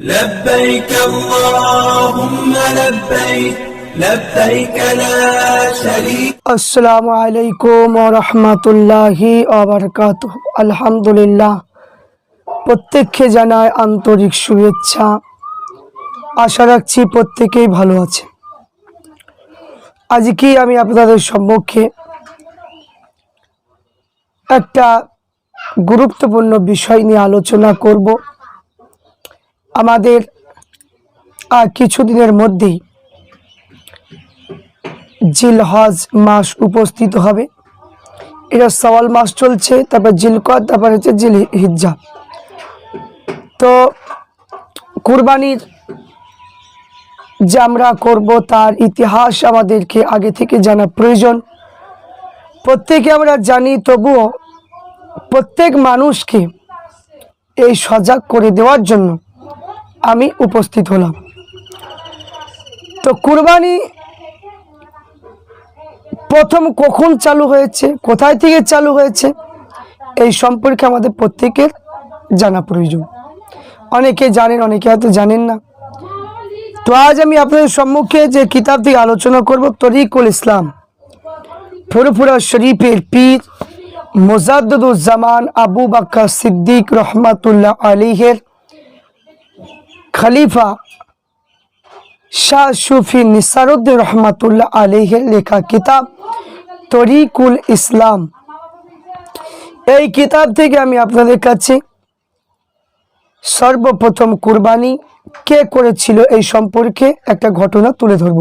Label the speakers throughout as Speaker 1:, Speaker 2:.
Speaker 1: لبيك اللهم لبيك لبيك لا شريك
Speaker 2: আসসালামু আলাইকুম রহমতুল্লাহি আবরকাত আলহামদুলিল্লাহ প্রত্যেককে জানায় আন্তরিক শুভেচ্ছা আশা রাখছি প্রত্যেকেই ভালো আছে আজকে আমি আপনাদের সম্মুখে একটা গুরুত্বপূর্ণ বিষয় নিয়ে আলোচনা করব আমাদের আর কিছুদিনের মধ্যেই জিলহজ মাস উপস্থিত হবে। এটা সওয়াল মাস চলছে, তারপর জিলকদ, তারপর হচ্ছে জিল হিজ্জা তো কুরবানির যে আমরা করব, তার ইতিহাস আমাদেরকে আগে থেকে জানা প্রয়োজন। প্রত্যেকে আমরা জানি, তবুও প্রত্যেক মানুষকে এই সজাগ করে দেওয়ার জন্য আমি উপস্থিত হলাম। তো কুরবানি প্রথম কখন চালু হয়েছে, কোথায় থেকে চালু হয়েছে, এই সম্পর্কে আমাদের প্রত্যেকের জানা প্রয়োজন। অনেকে জানেন, অনেকে হয়তো জানেন না। তো আজ আমি আপনাদের সম্মুখে যে কিতাব থেকে আলোচনা করব, তরিকুল ইসলাম। ফুরফুরা শরীফের পীর মোজাদ্দুজ্জামান আবু বাক্কা সিদ্দিক রহমাতুল্লাহ আলিহের খলিফা শাহ সুফি নিসারুদ্দিন রহমাতুল্লাহ আলিহের লেখা কিতাব তরিকুল ইসলাম। এই কিতাব থেকে আমি আপনাদের কাছে সর্বপ্রথম কুরবানি কে করেছিল এই সম্পর্কে একটা ঘটনা তুলে ধরব।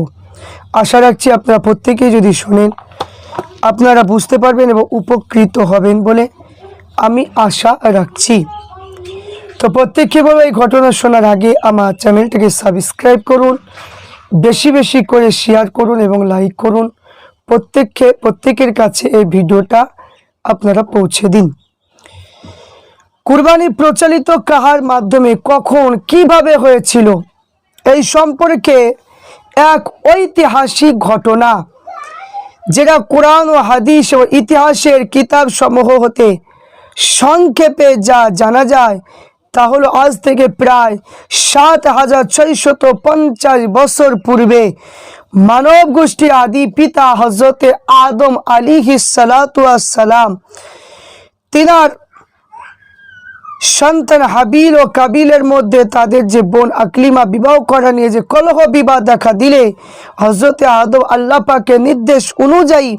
Speaker 2: আশা রাখছি আপনারা প্রত্যেকেই যদি শোনেন, আপনারা বুঝতে পারবেন এবং উপকৃত হবেন বলে আমি আশা রাখছি। তো প্রত্যেককে বলব এই ঘটনা শোনার আগে আমার চ্যানেলটাকে সাবস্ক্রাইব করুন, বেশি বেশি করে শেয়ার করুন এবং লাইক করুন। প্রত্যেককে, প্রত্যেকের কাছে এই ভিডিওটা আপনারা পৌঁছে দিন। কুরবানি প্রচলিত কাহার মাধ্যমে কখন, কীভাবে হয়েছিল, এই সম্পর্কে এক ঐতিহাসিক ঘটনা, যেটা কোরআন ও হাদিস ও ইতিহাসের কিতাব সমূহ হতে সংক্ষেপে যা জানা যায় তা হলো আজ থেকে প্রায় সাত হাজার ছয়শত পঞ্চাশ বছর পূর্বে মানব গোষ্ঠীর আদি পিতা হজরতে আদম আলী সালাম তিনার সন্তান হাবিল ও কাবিলের মধ্যে তাদের যে বোন আকলিমা বিবাহ করা নিয়ে যে কলহ বিবাদ দেখা দিলে, হজরতে আদম আল্লাহ পাকে নির্দেশ অনুযায়ী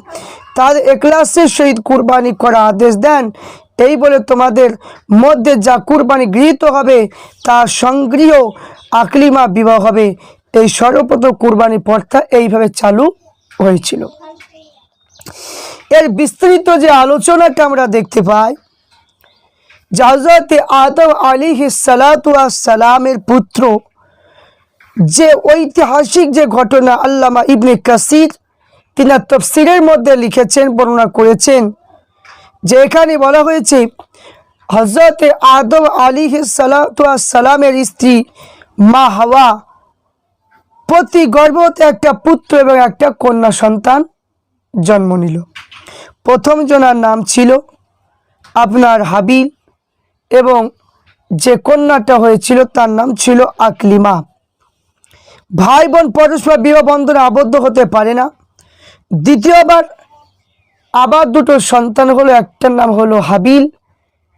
Speaker 2: তাদের একলাসের সহিত কুরবানি করা আদেশ দেন। এই বলে তোমাদের মধ্যে যা কুরবানি গৃহীত হবে, তা সংগৃহ আকলিমা বিবাহ হবে। এই সর্বপ্রথম কুরবানি প্রথা এইভাবে চালু হয়েছিল। এর বিস্তৃত যে আলোচনাটা আমরা দেখতে পাই, যে হজরত আদম আলী সালামের পুত্র, যে ঐতিহাসিক যে ঘটনা আল্লামা ইবনে কাসির, তিনি তফসিরের মধ্যে লিখেছেন, বর্ণনা করেছেন যে এখানে বলা হয়েছে হজরত আদম আলী সালামের স্ত্রী মা হাওয়া প্রতি গর্ভতে একটা পুত্র এবং একটা কন্যা সন্তান জন্ম নিল। প্রথম জনার নাম ছিল আপনার হাবিল এবং যে কন্যাটা হয়েছিল তার নাম ছিল আকলিমা। ভাই বোন পরস্পর বিবাহ বন্ধনে আবদ্ধ হতে পারে না। দ্বিতীয়বার আবার দুটো সন্তান হলো, একটার নাম হলো হাবিল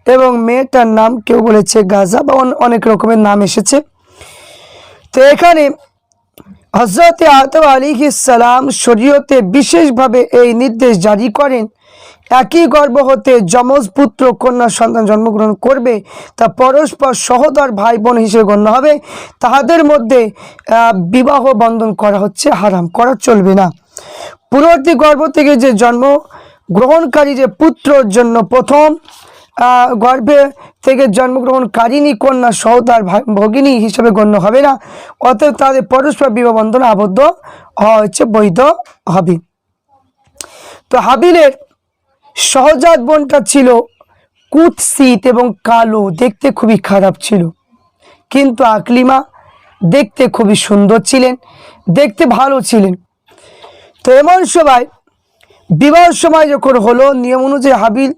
Speaker 2: এবং মেয়েটার নাম কেউ বলেছে গাজা বা অনেক রকমের নাম এসেছে। তো এখানে হজরত আতব আলী সালাম শরীয়তে বিশেষভাবে এই নির্দেশ জারি করেন, একই গর্ব হতে যমজ পুত্র, কন্যা সন্তান জন্মগ্রহণ করবে, তা পরস্পর সহদর ভাই বোন হিসেবে গণ্য হবে, তাহাদের মধ্যে বিবাহ বন্ধন করা হচ্ছে হারাম, করা চলবে না। পূর্ববর্তী গর্ভ থেকে যে জন্ম, গ্রহণকারী যে পুত্রর জন্য প্রথম গর্ভে থেকে জন্মগ্রহণকারিণী কন্যা সহদার ভাই- ভগিনী হিসেবে গণ্য হবে না, অতএব তাদের পরস্পর বিবাহ বন্ধনে আবদ্ধ হচ্ছে বৈধ হবে তো হাবিলের সহজাত বোনটা ছিল কুৎসিত এবং কালো, দেখতে খুবই খারাপ ছিল। কিন্তু আকলিমা দেখতে খুবই সুন্দর ছিলেন, দেখতে ভালো ছিলেন। তো এমন সবাই বিবাহ সময় যখন হলো, নিয়ম অনুযায়ী হাবিল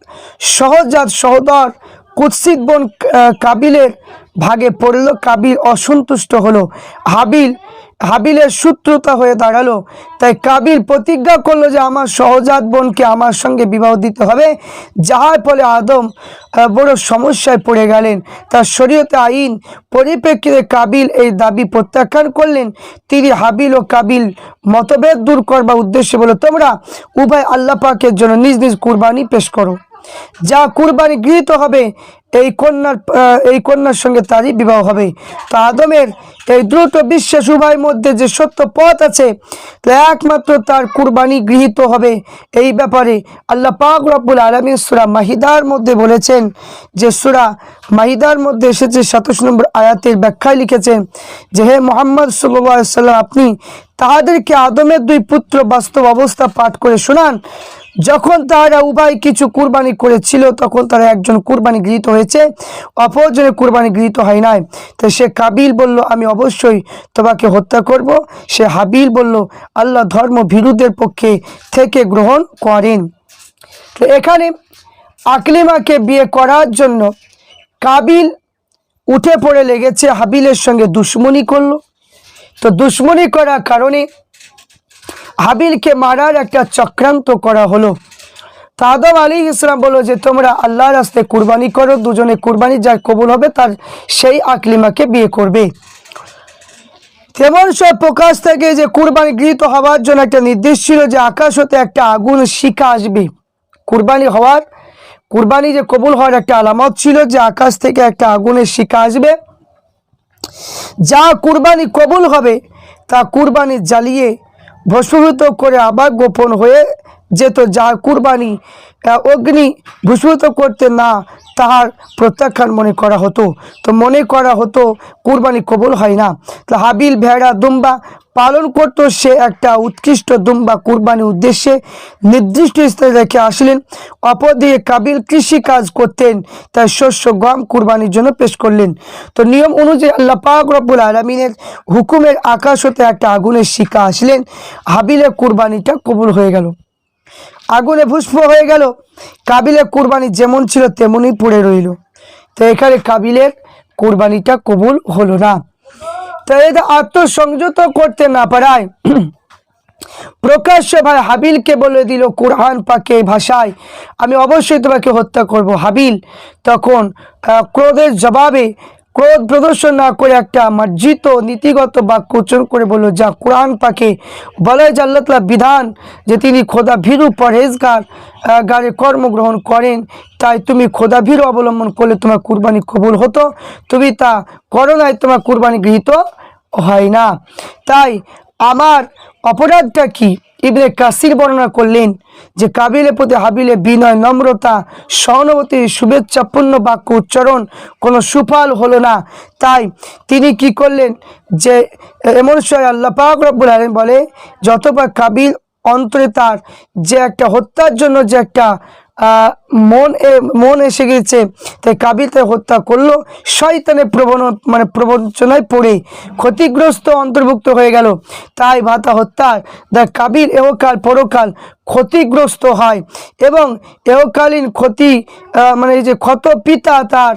Speaker 2: সহজাত সহদর কুৎসিত বোন কাবিলের ভাগে পড়ল। কাবিল অসন্তুষ্ট হলো। হাবিল হাবিলের শত্রুতা হয়ে দাঁড়াল। তাই কাবিল প্রতিজ্ঞা করল যে আমার সহজাত বোনকে আমার সঙ্গে বিবাহ দিতে হবে। যাহার ফলে আদম বড় সমস্যায় পড়ে গেলেন। তার শরীয়তে আইন পরিপ্রেক্ষিতে কাবিল এই দাবি প্রত্যাখ্যান করলেন। তিনি হাবিল ও কাবিল মতভেদ দূর করবার উদ্দেশ্যে বলে তোমরা উভয় আল্লাহ পাকের জন্য নিজ নিজ কুরবানি পেশ করো। যা কুরবানি গৃহীত হবে, এই কন্যার এই কন্যার সঙ্গে তারই বিবাহ হবে। তা আদমের এই দ্রুত বিশ্বাস উভয়ের মধ্যে যে সত্য পথ আছে একমাত্র তার কুরবানি গৃহীত হবে। এই ব্যাপারে আল্লাহ পাক রব্বুল আলমী সুরা মাহিদার মধ্যে বলেছেন যে সুরা মাহিদার মধ্যে এসেছে সাতাশ নম্বর আয়াতের ব্যাখ্যায় লিখেছেন যে, হে মোহাম্মদ সাল্লাম আপনি তাহাদেরকে আদমের দুই পুত্র বাস্তব অবস্থা পাঠ করে শোনান। যখন তারা উভয় কিছু কুরবানি করেছিল, তখন তারা একজন কুরবানি গৃহীত হয়েছে, অপরজনের কুরবানি গৃহীত হয় নাই। তো সে কাবিল বলল, আমি অবশ্যই তোমাকে হত্যা করব। সে হাবিল বলল, আল্লাহ ধর্ম বিরুদ্ধের পক্ষে থেকে গ্রহণ করেন। তো এখানে আকলিমাকে বিয়ে করার জন্য কাবিল উঠে পড়ে লেগেছে, হাবিলের সঙ্গে দুশ্মনী করল। তো দুশ্মনী করার কারণে হাবিলকে মারার একটা চক্রান্ত করা হলো। তো আদম আলী ইসলাম বলল যে, তোমরা আল্লাহ রাস্তায় কুরবানি করো, দুজনে কুরবানি যার কবুল হবে তার সেই আকলিমাকে বিয়ে করবে। তেমন সব প্রকাশ থেকে যে কুরবানি গৃহীত হওয়ার জন্য একটা নির্দেশ ছিল যে, আকাশ হতে একটা আগুন শিখা আসবে। কুরবানি হওয়ার, কুরবানি যে কবুল হওয়ার একটা আলামত ছিল যে, আকাশ থেকে একটা আগুনের শিখা আসবে। যা কুরবানি কবুল হবে, তা কুরবানি জ্বালিয়ে ভস্মীভূত করে আবার গোপন হয়ে যেত, যা কুরবানি অগ্নি ভস্মভূত করতে না তাহার প্রত্যাখ্যান মনে করা হতো। তো মনে করা হতো, কুরবানি কবুল হয় না। তো হাবিল ভেড়া দুম্বা পালন করত, সে একটা উৎকৃষ্ট দুম্বা কুরবানির উদ্দেশ্যে নির্দিষ্ট স্থানে রেখে আসলেন। অপরদিকে কাবিল কৃষি কাজ করতেন তার শস্য, গম কুরবানির জন্য পেশ করলেন। তো নিয়ম অনুযায়ী আল্লাহ পাক রব্বুল আলমিনের হুকুমের আকাশ হতে একটা আগুনের শিকা আসলেন। হাবিলের কুরবানিটা কবুল হয়ে গেল। আগুনে ভুষ্প হয়ে গেল। কাবিলের কুরবানি যেমন ছিল তেমনই পড়ে রইল। তো এখানে কাবিলের কুরবানিটা কবুল হলো না। তো এটা আত্মসংযত করতে না পারায় প্রকাশ্য ভাই হাবিলকে বলে দিল, কোরআন পাকে ভাষায় আমি অবশ্যই তোমাকে হত্যা করব। হাবিল তখন ক্রোধের জবাবে ক্রোধ প্রদর্শন না করে একটা মার্জিত নীতিগত বাক্য উচ্চারণ করে বলল, যা কোরআন পাকে বলে, যে আল্লাহ বিধান, যে তিনি খোদা ভীরু পরহেজগার গারে কর্মগ্রহণ করেন, তাই তুমি খোদা ভীরু অবলম্বন করলে তোমার কুরবানি কবুল হতো, তুমি তা করো নাই, তোমার কুরবানি গৃহীত হয় না। তাই আমার অপরাধটা কি? ইবনে কাসির বর্ণনা করলেন যে কাবিলে প্রতি হাবিলে বিনয়, নম্রতা, সহানুভূতি শুভেচ্ছাপূর্ণ বাক্য উচ্চারণ কোনো সুফল হলো না। তাই তিনি কি করলেন যে এমন সময় আল্লাহ পাক রব্বুল আলম বলে, যতবার কাবিল অন্তরে তার যে একটা হত্যার জন্য যে একটা মন মন এসে গেছে, তাই কাবিলকে হত্যা করল। শয়তানের প্রবণ মানে প্রবঞ্চনায় পড়ে ক্ষতিগ্রস্ত অন্তর্ভুক্ত হয়ে গেল। তাই ভাতা হত্যা দ্য কাবিল এহকাল পরকাল ক্ষতিগ্রস্ত হয় এবং এহকালীন ক্ষতি মানে এই যে ক্ষত পিতা তার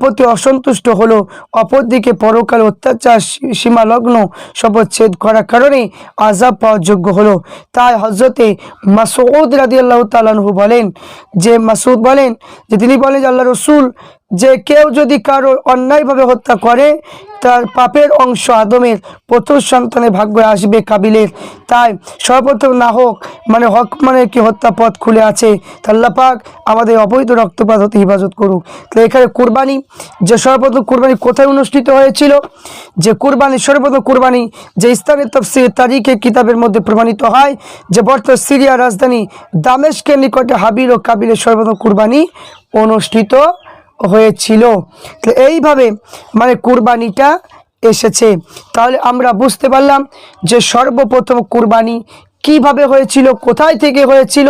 Speaker 2: প্রতি অসন্তুষ্ট হলো। অপরদিকে পরকাল অত্যাচার সীমালগ্ন শপথচ্ছেদ করার কারণে আজাব পাওয়ার যোগ্য হলো। তাই হজরতে মাসউদ রাদি আল্লাহ তালানহু বলেন যে মাসুদ বলেন যে, তিনি বলেন যে, আল্লাহ রসুল যে কেউ যদি কারও অন্যায়ভাবে হত্যা করে, তার পাপের অংশ আদমের প্রথম সন্তানের ভাগ্যে আসবে কাবিলের। তাই সর্বপ্রথম না হোক মানে হক মানে কি হত্যা পথ খুলে আছে তা আল্লাহ পাক আমাদের অবৈধ রক্তপাত হতে হেফাজত করুক। তো এখানে কুরবানি, যে সর্বপ্রথম কুরবানি কোথায় অনুষ্ঠিত হয়েছিল? যে কুরবানি, সর্বপ্রথম কুরবানি যে স্থানের তফসির তারিখে কিতাবের মধ্যে প্রমাণিত হয়, যে বর্তমান সিরিয়া রাজধানী দামেশকের নিকটে হাবিল ও কাবিলের সর্বপ্রথম কুরবানি অনুষ্ঠিত হয়েছিল। তো এইভাবে মানে কুরবানিটা এসেছে। তাহলে আমরা বুঝতে পারলাম যে সর্বপ্রথম কুরবানি কীভাবে হয়েছিল, কোথায় থেকে হয়েছিল,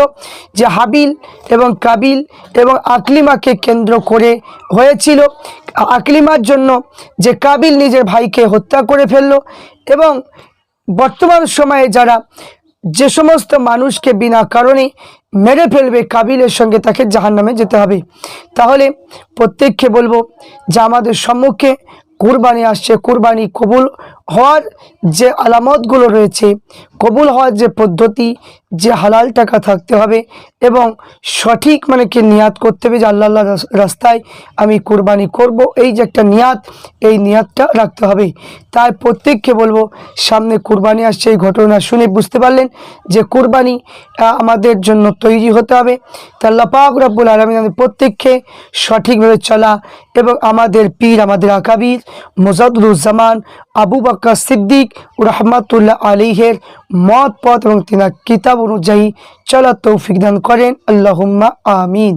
Speaker 2: যে হাবিল এবং কাবিল এবং আকলিমাকে কেন্দ্র করে হয়েছিল। আকলিমার জন্য যে কাবিল নিজের ভাইকে হত্যা করে ফেলল এবং বর্তমান সময়ে যারা যে সমস্ত মানুষকে বিনা কারণে মেরে ফেলবে কাবিলের সঙ্গে, তাকে জাহান নামে যেতে হবে। তাহলে প্রত্যেককে বলব যে আমাদের সম্মুখে কুরবানি আসছে, কুরবানি কবুল হওয়ার যে আলামতগুলো রয়েছে, কবুল হওয়ার যে পদ্ধতি, যে হালাল টাকা থাকতে হবে এবং সঠিক মানে কি নিয়াত করতে হবে যে আল্লাহ আল্লাহ রাস- রাস্তায় আমি কুরবানি করব, এই যে একটা নিয়াত, এই নিয়াতটা রাখতে হবে। তাই প্রত্যেককে বলব, সামনে কুরবানি আসছে এই ঘটনা শুনে বুঝতে পারলেন যে কুরবানি আমাদের জন্য তৈরি হতে হবে। তা আল্লাহ পাক রব্বুল আলমিন প্রত্যেককে সঠিকভাবে চলা এবং আমাদের পীর, আমাদের আকাবির মোজাদুজ্জামান আবু বাক্কা সিদ্দিক রহমাতুল্লাহ আলিহের মত পথ এবং তিনার কিতাব অনুযায়ী চলা তৌফিক দান করেন। আল্লাহুম্মা আমিন।